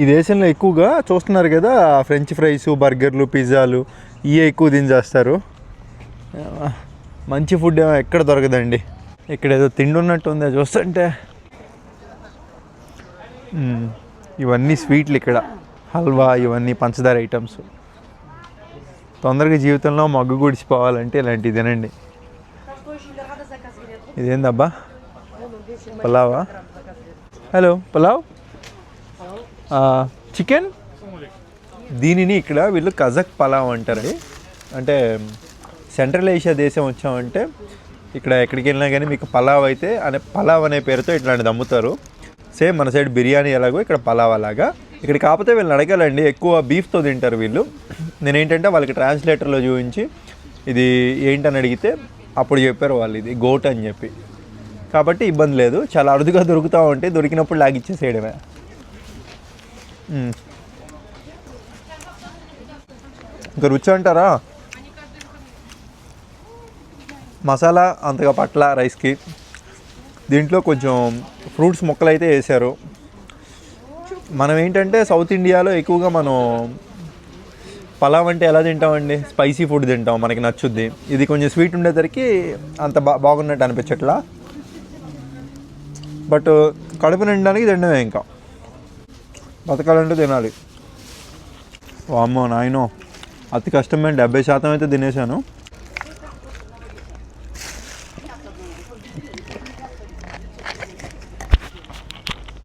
ఈ దేశంలో ఎక్కువగా చూస్తున్నారు కదా ఫ్రెంచ్ ఫ్రైస్ బర్గర్లు పిజ్జాలు ఇవే ఎక్కువ తిని చేస్తారు మంచి ఫుడ్ ఏమో ఎక్కడ దొరకదండి. ఇక్కడ ఏదో తిండి ఉన్నట్టు ఉంది చూస్తుంటే. ఇవన్నీ స్వీట్లు ఇక్కడ. హల్వా ఇవన్నీ పంచదార ఐటమ్స్. తొందరగా జీవితంలో మగ్గు గుడిచిపోవాలంటే ఇలాంటివి తినండి. ఇదేందబ్బా? పలావా? హలో పలావ్? చికెన్? దీనిని ఇక్కడ వీళ్ళు కజక్ పలావ్ అంటారు అంటే సెంట్రల్ ఏషియా దేశం వచ్చామంటే ఇక్కడ ఎక్కడికి వెళ్ళినా కానీ మీకు పలావ్ అయితే అనే పలావ్ అనే పేరుతో ఇట్లాంటిది అమ్ముతారు. సేమ్ మన సైడ్ బిర్యానీ ఎలాగో ఇక్కడ పలావ్ అలాగా. ఇక్కడ కాకపోతే వీళ్ళని అడగాలండి ఎక్కువ బీఫ్తో తింటారు వీళ్ళు. నేనేంటంటే వాళ్ళకి ట్రాన్స్లేటర్లో చూపించి ఇది ఏంటని అడిగితే అప్పుడు చెప్పారు వాళ్ళు ఇది గోట్ అని చెప్పి. కాబట్టి ఇబ్బంది లేదు చాలా అరుదుగా దొరుకుతూ ఉంటే దొరికినప్పుడు లాగిచ్చేసేయడమే. ఇంకా రుచి అంటారా? మసాలా అంతగా పట్ల రైస్కి. దీంట్లో కొంచెం ఫ్రూట్స్ మొక్కలు అయితే వేసారు. మనం ఏంటంటే సౌత్ ఇండియాలో ఎక్కువగా మనం పలావ్ అంటే ఎలా తింటామండి? స్పైసీ ఫుడ్ తింటాం మనకి నచ్చుద్ది. ఇది కొంచెం స్వీట్ ఉండేసరికి అంత బా బాగున్నట్టు అనిపించట్లా. బట్ కడుపు నిండడానికి తినడమే ఇంకా. బతకాలంటే తినాలి. వామ్మో నాయనో అతి కష్టమైన డెబ్బై శాతం అయితే తినేశాను.